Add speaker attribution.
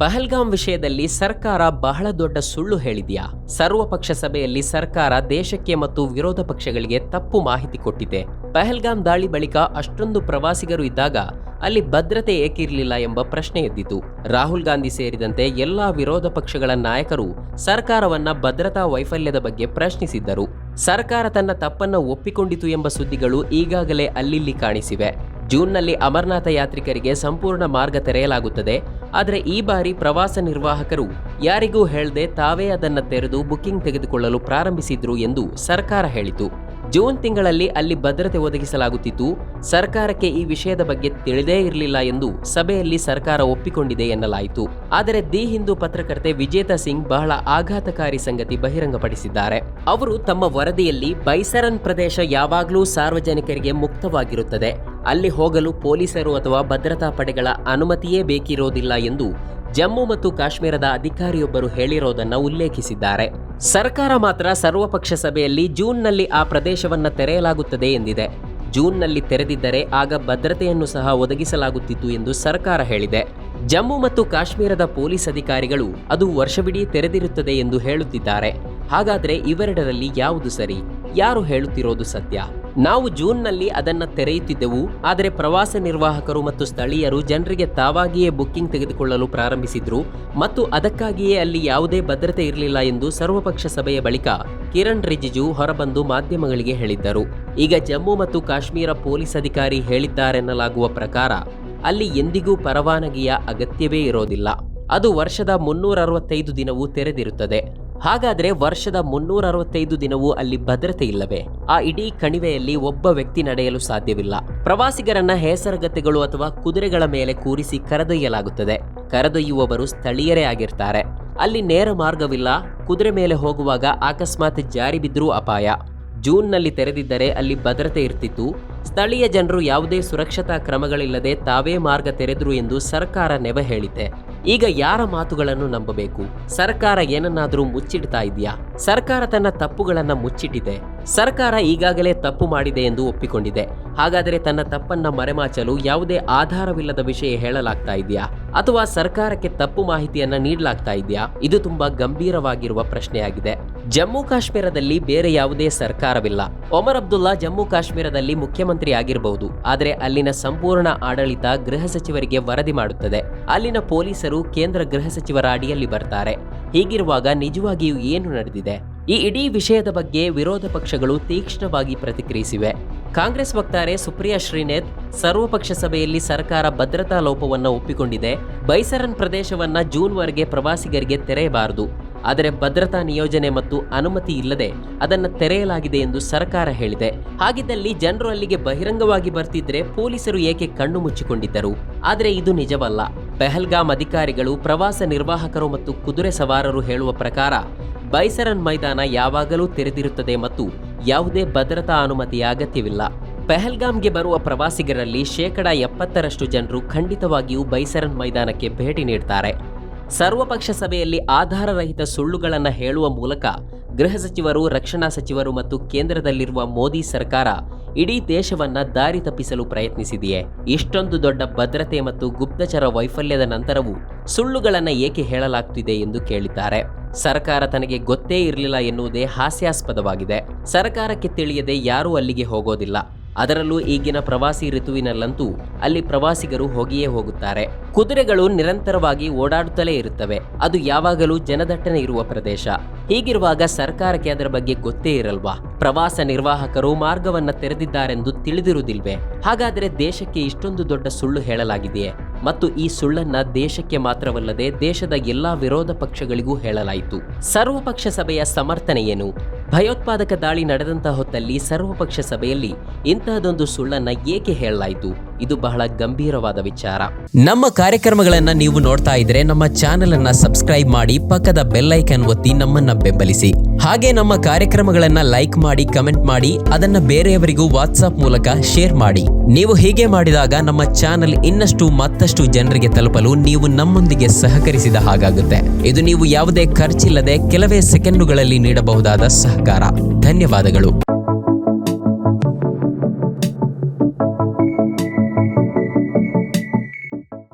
Speaker 1: ಪಹಲ್ಗಾಮ್ ವಿಷಯದಲ್ಲಿ ಸರ್ಕಾರ ಬಹಳ ದೊಡ್ಡ ಸುಳ್ಳು ಹೇಳಿದೆಯಾ? ಸರ್ವಪಕ್ಷ ಸಭೆಯಲ್ಲಿ ಸರ್ಕಾರ ದೇಶಕ್ಕೆ ಮತ್ತು ವಿರೋಧ ಪಕ್ಷಗಳಿಗೆ ತಪ್ಪು ಮಾಹಿತಿ ಕೊಟ್ಟಿದೆ. ಪಹಲ್ಗಾಮ್ ದಾಳಿ ಬಳಿಕ ಅಷ್ಟೊಂದು ಪ್ರವಾಸಿಗರು ಇದ್ದಾಗ ಅಲ್ಲಿ ಭದ್ರತೆ ಏಕಿರಲಿಲ್ಲ ಎಂಬ ಪ್ರಶ್ನೆ ಎದ್ದಿತು. ರಾಹುಲ್ ಗಾಂಧಿ ಸೇರಿದಂತೆ ಎಲ್ಲಾ ವಿರೋಧ ಪಕ್ಷಗಳ ನಾಯಕರು ಸರ್ಕಾರವನ್ನ ಭದ್ರತಾ ವೈಫಲ್ಯದ ಬಗ್ಗೆ ಪ್ರಶ್ನಿಸಿದ್ದರು. ಸರ್ಕಾರ ತನ್ನ ತಪ್ಪನ್ನ ಒಪ್ಪಿಕೊಂಡಿತು ಎಂಬ ಸುದ್ದಿಗಳು ಈಗಾಗಲೇ ಅಲ್ಲಿಲ್ಲಿ ಕಾಣಿಸಿವೆ. ಜೂನ್ನಲ್ಲಿ ಅಮರನಾಥ ಯಾತ್ರಿಕರಿಗೆ ಸಂಪೂರ್ಣ ಮಾರ್ಗ ತೆರೆಯಲಾಗುತ್ತದೆ. ಆದರೆ ಈ ಬಾರಿ ಪ್ರವಾಸ ನಿರ್ವಾಹಕರು ಯಾರಿಗೂ ಹೇಳದೆ ತಾವೇ ಅದನ್ನು ತೆರೆದು ಬುಕಿಂಗ್ ತೆಗೆದುಕೊಳ್ಳಲು ಪ್ರಾರಂಭಿಸಿದ್ರು ಎಂದು ಸರ್ಕಾರ ಹೇಳಿತು. ಜೂನ್ ತಿಂಗಳಲ್ಲಿ ಅಲ್ಲಿ ಭದ್ರತೆ ಒದಗಿಸಲಾಗುತ್ತಿತ್ತು. ಸರ್ಕಾರಕ್ಕೆ ಈ ವಿಷಯದ ಬಗ್ಗೆ ತಿಳಿದೇ ಇರಲಿಲ್ಲ ಎಂದು ಸಭೆಯಲ್ಲಿ ಸರ್ಕಾರ ಒಪ್ಪಿಕೊಂಡಿದೆ ಎನ್ನಲಾಯಿತು. ಆದರೆ ದಿ ಹಿಂದೂ ಪತ್ರಕರ್ತೆ ವಿಜೇತಾ ಸಿಂಗ್ ಬಹಳ ಆಘಾತಕಾರಿ ಸಂಗತಿ ಬಹಿರಂಗಪಡಿಸಿದ್ದಾರೆ. ಅವರು ತಮ್ಮ ವರದಿಯಲ್ಲಿ ಬೈಸರನ್ ಪ್ರದೇಶ ಯಾವಾಗಲೂ ಸಾರ್ವಜನಿಕರಿಗೆ ಮುಕ್ತವಾಗಿರುತ್ತದೆ. ಅಲ್ಲಿ ಹೋಗಲು ಪೊಲೀಸರು ಅಥವಾ ಭದ್ರತಾ ಪಡೆಗಳ ಅನುಮತಿಯೇ ಬೇಕಿರೋದಿಲ್ಲ ಎಂದು ಜಮ್ಮು ಮತ್ತು ಕಾಶ್ಮೀರದ ಅಧಿಕಾರಿಯೊಬ್ಬರು ಹೇಳಿರೋದನ್ನ ಉಲ್ಲೇಖಿಸಿದ್ದಾರೆ. ಸರ್ಕಾರ ಮಾತ್ರ ಸರ್ವಪಕ್ಷ ಸಭೆಯಲ್ಲಿ ಜೂನ್ನಲ್ಲಿ ಆ ಪ್ರದೇಶವನ್ನು ತೆರೆಯಲಾಗುತ್ತದೆ ಎಂದಿದೆ. ಜೂನ್ನಲ್ಲಿ ತೆರೆದಿದ್ದರೆ ಆಗ ಭದ್ರತೆಯನ್ನು ಸಹ ಒದಗಿಸಲಾಗುತ್ತಿತ್ತು ಎಂದು ಸರ್ಕಾರ ಹೇಳಿದೆ. ಜಮ್ಮು ಮತ್ತು ಕಾಶ್ಮೀರದ ಪೊಲೀಸ್ ಅಧಿಕಾರಿಗಳು ಅದು ವರ್ಷವಿಡೀ ತೆರೆದಿರುತ್ತದೆ ಎಂದು ಹೇಳುತ್ತಿದ್ದಾರೆ. ಹಾಗಾದರೆ ಇವೆರಡರಲ್ಲಿ ಯಾವುದು ಸರಿ? ಯಾರು ಹೇಳುತ್ತಿರೋದು ಸತ್ಯ? ನಾವು ಜೂನ್ನಲ್ಲಿ ಅದನ್ನ ತೆರೆಯುತ್ತಿದ್ದೆವು, ಆದರೆ ಪ್ರವಾಸ ನಿರ್ವಾಹಕರು ಮತ್ತು ಸ್ಥಳೀಯರು ಜನರಿಗೆ ತಾವಾಗಿಯೇ ಬುಕ್ಕಿಂಗ್ ತೆಗೆದುಕೊಳ್ಳಲು ಪ್ರಾರಂಭಿಸಿದ್ರು ಮತ್ತು ಅದಕ್ಕಾಗಿಯೇ ಅಲ್ಲಿ ಯಾವುದೇ ಭದ್ರತೆ ಇರಲಿಲ್ಲ ಎಂದು ಸರ್ವಪಕ್ಷ ಸಭೆಯ ಬಳಿಕ ಕಿರಣ್ ರಿಜಿಜು ಹೊರಬಂದು ಮಾಧ್ಯಮಗಳಿಗೆ ಹೇಳಿದ್ದರು. ಈಗ ಜಮ್ಮು ಮತ್ತು ಕಾಶ್ಮೀರ ಪೊಲೀಸ್ ಅಧಿಕಾರಿ ಹೇಳಿದ್ದಾರೆನ್ನಲಾಗುವ ಪ್ರಕಾರ ಅಲ್ಲಿ ಎಂದಿಗೂ ಪರವಾನಗಿಯ ಅಗತ್ಯವೇ ಇರೋದಿಲ್ಲ. ಅದು ವರ್ಷದ ಮುನ್ನೂರ ಅರವತ್ತೈದು ದಿನವೂ ತೆರೆದಿರುತ್ತದೆ. ಹಾಗಾದ್ರೆ ವರ್ಷದ ಮುನ್ನೂರ ಅರವತ್ತೈದು ದಿನವೂ ಅಲ್ಲಿ ಭದ್ರತೆ ಇಲ್ಲವೇ? ಆ ಇಡೀ ಕಣಿವೆಯಲ್ಲಿ ಒಬ್ಬ ವ್ಯಕ್ತಿ ನಡೆಯಲು ಸಾಧ್ಯವಿಲ್ಲ. ಪ್ರವಾಸಿಗರನ್ನ ಹೇಸರಗತಿಗಳು ಅಥವಾ ಕುದುರೆಗಳ ಮೇಲೆ ಕೂರಿಸಿ ಕರೆದೊಯ್ಯಲಾಗುತ್ತದೆ. ಕರೆದೊಯ್ಯುವವರು ಸ್ಥಳೀಯರೇ ಆಗಿರ್ತಾರೆ. ಅಲ್ಲಿ ನೇರ ಮಾರ್ಗವಿಲ್ಲ. ಕುದುರೆ ಮೇಲೆ ಹೋಗುವಾಗ ಅಕಸ್ಮಾತ್ ಜಾರಿ ಬಿದ್ದರೂ ಅಪಾಯ. ಜೂನ್ನಲ್ಲಿ ತೆರೆದಿದ್ದರೆ ಅಲ್ಲಿ ಭದ್ರತೆ ಇರ್ತಿತ್ತು. ಸ್ಥಳೀಯ ಜನರು ಯಾವುದೇ ಸುರಕ್ಷತಾ ಕ್ರಮಗಳಿಲ್ಲದೆ ತಾವೇ ಮಾರ್ಗ ತೆರೆದ್ರು ಎಂದು ಸರ್ಕಾರ ನೆವ ಹೇಳಿದೆ ಈಗ ಯಾರ ಮಾತುಗಳನ್ನು ನಂಬಬೇಕು? ಸರ್ಕಾರ ಏನನ್ನಾದರೂ ಮುಚ್ಚಿಡ್ತಾ ಇದೆಯಾ? ಸರ್ಕಾರ ತನ್ನ ತಪ್ಪುಗಳನ್ನು ಮುಚ್ಚಿಟ್ಟಿದೆ. ಸರ್ಕಾರ ಈಗಾಗಲೇ ತಪ್ಪು ಮಾಡಿದೆ ಎಂದು ಒಪ್ಪಿಕೊಂಡಿದೆ. ಹಾಗಾದರೆ ತನ್ನ ತಪ್ಪನ್ನ ಮರೆಮಾಚಲು ಯಾವುದೇ ಆಧಾರವಿಲ್ಲದ ವಿಷಯ ಹೇಳಲಾಗ್ತಾ ಇದೆಯಾ? ಅಥವಾ ಸರ್ಕಾರಕ್ಕೆ ತಪ್ಪು ಮಾಹಿತಿಯನ್ನ ನೀಡಲಾಗ್ತಾ ಇದೆಯಾ? ಇದು ತುಂಬಾ ಗಂಭೀರವಾಗಿರುವ ಪ್ರಶ್ನೆಯಾಗಿದೆ. ಜಮ್ಮು ಕಾಶ್ಮೀರದಲ್ಲಿ ಬೇರೆ ಯಾವುದೇ ಸರ್ಕಾರವಿಲ್ಲ. ಒಮರ್ ಅಬ್ದುಲ್ಲಾ ಜಮ್ಮು ಕಾಶ್ಮೀರದಲ್ಲಿ ಮುಖ್ಯಮಂತ್ರಿ ಆಗಿರಬಹುದು ಆದರೆ ಅಲ್ಲಿನ ಸಂಪೂರ್ಣ ಆಡಳಿತ ಗೃಹ ಸಚಿವರಿಗೆ ವರದಿ ಮಾಡುತ್ತದೆ. ಅಲ್ಲಿನ ಪೊಲೀಸರು ಕೇಂದ್ರ ಗೃಹ ಸಚಿವರ ಅಡಿಯಲ್ಲಿ ಬರ್ತಾರೆ. ಹೀಗಿರುವಾಗ ನಿಜವಾಗಿಯೂ ಏನು ನಡೆದಿದೆ? ಈ ಇಡೀ ವಿಷಯದ ಬಗ್ಗೆ ವಿರೋಧ ಪಕ್ಷಗಳು ತೀಕ್ಷ್ಣವಾಗಿ ಪ್ರತಿಕ್ರಿಯಿಸಿವೆ. ಕಾಂಗ್ರೆಸ್ ವಕ್ತಾರೆ ಸುಪ್ರಿಯಾ ಶ್ರೀನೇತ್ ಸರ್ವಪಕ್ಷ ಸಭೆಯಲ್ಲಿ ಸರ್ಕಾರ ಭದ್ರತಾ ಲೋಪವನ್ನು ಒಪ್ಪಿಕೊಂಡಿದೆ. ಬೈಸರನ್ ಪ್ರದೇಶವನ್ನ ಜೂನ್ವರೆಗೆ ಪ್ರವಾಸಿಗರಿಗೆ ತೆರೆಯಬಾರದು. ಆದರೆ ಭದ್ರತಾ ನಿಯೋಜನೆ ಮತ್ತು ಅನುಮತಿ ಇಲ್ಲದೆ ಅದನ್ನು ತೆರೆಯಲಾಗಿದೆ ಎಂದು ಸರ್ಕಾರ ಹೇಳಿದೆ. ಹಾಗಿದ್ದಲ್ಲಿ ಜನರು ಅಲ್ಲಿಗೆ ಬಹಿರಂಗವಾಗಿ ಬರ್ತಿದ್ರೆ ಪೊಲೀಸರು ಏಕೆ ಕಣ್ಣು ಮುಚ್ಚಿಕೊಂಡಿದ್ದರು? ಆದರೆ ಇದು ನಿಜವಲ್ಲ. ಪೆಹಲ್ಗಾಮ್ ಅಧಿಕಾರಿಗಳು ಪ್ರವಾಸ ನಿರ್ವಾಹಕರು ಮತ್ತು ಕುದುರೆ ಸವಾರರು ಹೇಳುವ ಪ್ರಕಾರ ಬೈಸರನ್ ಮೈದಾನ ಯಾವಾಗಲೂ ತೆರೆದಿರುತ್ತದೆ ಮತ್ತು ಯಾವುದೇ ಭದ್ರತಾ ಅನುಮತಿಯ ಅಗತ್ಯವಿಲ್ಲ. ಪೆಹಲ್ಗಾಮ್ಗೆ ಬರುವ ಪ್ರವಾಸಿಗರಲ್ಲಿ ಶೇಕಡ ಎಪ್ಪತ್ತರಷ್ಟು ಜನರು ಖಂಡಿತವಾಗಿಯೂ ಬೈಸರನ್ ಮೈದಾನಕ್ಕೆ ಭೇಟಿ ನೀಡ್ತಾರೆ. ಸರ್ವಪಕ್ಷ ಸಭೆಯಲ್ಲಿ ಆಧಾರರಹಿತ ಸುಳ್ಳುಗಳನ್ನು ಹೇಳುವ ಮೂಲಕ ಗೃಹ ಸಚಿವರು, ರಕ್ಷಣಾ ಸಚಿವರು ಮತ್ತು ಕೇಂದ್ರದಲ್ಲಿರುವ ಮೋದಿ ಸರ್ಕಾರ ಇಡೀ ದೇಶವನ್ನ ದಾರಿ ತಪ್ಪಿಸಲು ಪ್ರಯತ್ನಿಸಿದೆಯೇ? ಇಷ್ಟೊಂದು ದೊಡ್ಡ ಭದ್ರತೆ ಮತ್ತು ಗುಪ್ತಚರ ವೈಫಲ್ಯದ ನಂತರವೂ ಸುಳ್ಳುಗಳನ್ನು ಏಕೆ ಹೇಳಲಾಗುತ್ತಿದೆ ಎಂದು ಕೇಳಿದ್ದಾರೆ. ಸರ್ಕಾರ ತನಗೆ ಗೊತ್ತೇ ಇರಲಿಲ್ಲ ಎನ್ನುವುದೇ ಹಾಸ್ಯಾಸ್ಪದವಾಗಿದೆ. ಸರ್ಕಾರಕ್ಕೆ ತಿಳಿಯದೆ ಯಾರೂ ಅಲ್ಲಿಗೆ ಹೋಗೋದಿಲ್ಲ. ಅದರಲ್ಲೂ ಈಗಿನ ಪ್ರವಾಸಿ ಋತುವಿನಲ್ಲಂತೂ ಅಲ್ಲಿ ಪ್ರವಾಸಿಗರು ಹೋಗಿಯೇ ಹೋಗುತ್ತಾರೆ. ಕುದುರೆಗಳು ನಿರಂತರವಾಗಿ ಓಡಾಡುತ್ತಲೇ ಇರುತ್ತವೆ. ಅದು ಯಾವಾಗಲೂ ಜನದಟ್ಟಣೆ ಇರುವ ಪ್ರದೇಶ. ಹೀಗಿರುವಾಗ ಸರ್ಕಾರಕ್ಕೆ ಅದರ ಬಗ್ಗೆ ಗೊತ್ತೇ ಇರಲ್ವಾ? ಪ್ರವಾಸ ನಿರ್ವಾಹಕರು ಮಾರ್ಗವನ್ನ ತೆರೆದಿದ್ದಾರೆಂದು ತಿಳಿದಿರುವುದಿಲ್ವೇ? ಹಾಗಾದರೆ ದೇಶಕ್ಕೆ ಇಷ್ಟೊಂದು ದೊಡ್ಡ ಸುಳ್ಳು ಹೇಳಲಾಗಿದೆಯೇ? ಮತ್ತು ಈ ಸುಳ್ಳನ್ನ ದೇಶಕ್ಕೆ ಮಾತ್ರವಲ್ಲದೆ ದೇಶದ ಎಲ್ಲಾ ವಿರೋಧ ಪಕ್ಷಗಳಿಗೂ ಹೇಳಲಾಯಿತು. ಸರ್ವಪಕ್ಷ ಸಭೆಯ ಸಮರ್ಥನೆ ಏನು? ಭಯೋತ್ಪಾದಕ ದಾಳಿ ನಡೆದಂತಹ ಹೊತ್ತಲ್ಲಿ ಸರ್ವಪಕ್ಷ ಸಭೆಯಲ್ಲಿ ಇಂತಹದೊಂದು ಸುಳ್ಳನ್ನ ಏಕೆ ಹೇಳಲಾಯಿತು? ಇದು ಬಹಳ ಗಂಭೀರವಾದ ವಿಚಾರ. ನಮ್ಮ ಕಾರ್ಯಕ್ರಮಗಳನ್ನ ನೀವು ನೋಡ್ತಾ ಇದ್ರೆ ನಮ್ಮ ಚಾನೆಲ್ ಅನ್ನ ಸಬ್ಸ್ಕ್ರೈಬ್ ಮಾಡಿ ಪಕ್ಕದ ಬೆಲ್ಲೈಕನ್ ಒತ್ತಿ ನಮ್ಮನ್ನ ಬೆಂಬಲಿಸಿ. ಹಾಗೆ ನಮ್ಮ ಕಾರ್ಯಕ್ರಮಗಳನ್ನ ಲೈಕ್ ಮಾಡಿ, ಕಮೆಂಟ್ ಮಾಡಿ, ಅದನ್ನ ಬೇರೆಯವರಿಗೂ ವಾಟ್ಸ್ಆಪ್ ಮೂಲಕ ಶೇರ್ ಮಾಡಿ. ನೀವು ಹೀಗೆ ಮಾಡಿದಾಗ ನಮ್ಮ ಚಾನೆಲ್ ಇನ್ನಷ್ಟು ಮತ್ತಷ್ಟು ಜನರಿಗೆ ತಲುಪಲು ನೀವು ನಮ್ಮೊಂದಿಗೆ ಸಹಕರಿಸಿದ ಹಾಗಾಗುತ್ತೆ. ಇದು ನೀವು ಯಾವುದೇ ಖರ್ಚಿಲ್ಲದೆ ಕೆಲವೇ ಸೆಕೆಂಡುಗಳಲ್ಲಿ ನೀಡಬಹುದಾದ ಸಹಕಾರ ಧನ್ಯವಾದಗಳು.